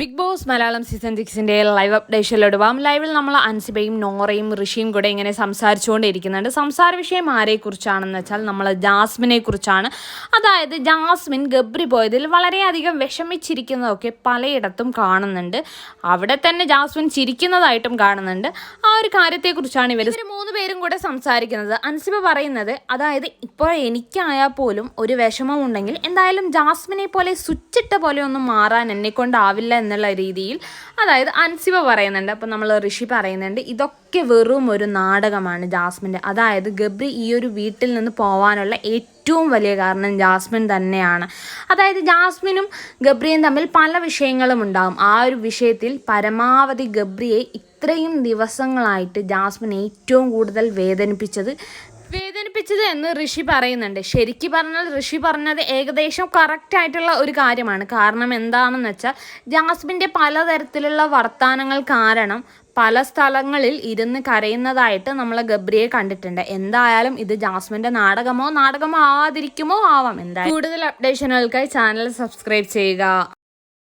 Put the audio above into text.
Big Boss Malayalam season സിക്സിന്റെ live അപ്ഡേഷനിലോട്ട് പോകാം ലൈവിൽ നമ്മൾ അൻസിബയും നോറയും ഋഷിയും കൂടെ ഇങ്ങനെ സംസാരിച്ചുകൊണ്ടിരിക്കുന്നുണ്ട്. സംസാര വിഷയം ആരെക്കുറിച്ചാണെന്ന് വെച്ചാൽ നമ്മൾ ജാസ്മിനെ കുറിച്ചാണ്. അതായത് ജാസ്മിൻ ഗബ്രി പോയതിൽ വളരെയധികം വിഷമിച്ചിരിക്കുന്നതൊക്കെ പലയിടത്തും കാണുന്നുണ്ട്. അവിടെ തന്നെ ജാസ്മിൻ ചിരിക്കുന്നതായിട്ടും കാണുന്നുണ്ട്. ആ ഒരു കാര്യത്തെക്കുറിച്ചാണ് ഇവർ മൂന്ന് പേരും കൂടെ സംസാരിക്കുന്നത്. അൻസിബ പറയുന്നത് അതായത് ഇപ്പോൾ എനിക്കായാൽ പോലും ഒരു വിഷമമുണ്ടെങ്കിൽ എന്തായാലും ജാസ്മിനെ പോലെ സ്വിച്ചിട്ട പോലെ ഒന്നും മാറാൻ എന്നെ കൊണ്ടാവില്ല എന്നുള്ള രീതിയിൽ അതായത് അൻസിബ പറയുന്നുണ്ട് അപ്പം നമ്മൾ ഋഷി പറയുന്നുണ്ട് ഇതൊക്കെ വെറും ഒരു നാടകമാണ് ജാസ്മിന്റെ. അതായത് ഗബ്രി ഈ ഒരു വീട്ടിൽ നിന്ന് പോവാനുള്ള ഏറ്റവും വലിയ കാരണം ജാസ്മിൻ തന്നെയാണ്. അതായത് ജാസ്മിനും ഗബ്രിയും തമ്മിൽ പല വിഷയങ്ങളും ഉണ്ടാകും ആ ഒരു വിഷയത്തിൽ പരമാവധി ഗബ്രിയെ ഇത്രയും ദിവസങ്ങളായിട്ട് ജാസ്മിൻ ഏറ്റവും കൂടുതൽ വേദനിപ്പിച്ചത് വേദനിപ്പിച്ചത് എന്ന് ഋഷി പറയുന്നുണ്ട്. ശരിക്കും പറഞ്ഞാൽ ഋഷി പറഞ്ഞത് ഏകദേശം കറക്റ്റ് ആയിട്ടുള്ള ഒരു കാര്യമാണ്. കാരണം എന്താണെന്ന് വെച്ചാൽ ജാസ്മിന്റെ പലതരത്തിലുള്ള വർത്തമാനങ്ങൾ കാരണം പല സ്ഥലങ്ങളിൽ ഇരുന്ന് കരയുന്നതായിട്ട് നമ്മൾ ഗബ്രിയെ കണ്ടിട്ടുണ്ട്. എന്തായാലും ഇത് ജാസ്മിന്റെ നാടകമോ നാടകമോ ആവാതിരിക്കുമോ ആവാം. എന്തായാലും കൂടുതൽ അപ്ഡേഷനുകൾക്കായി ചാനൽ സബ്സ്ക്രൈബ് ചെയ്യുക.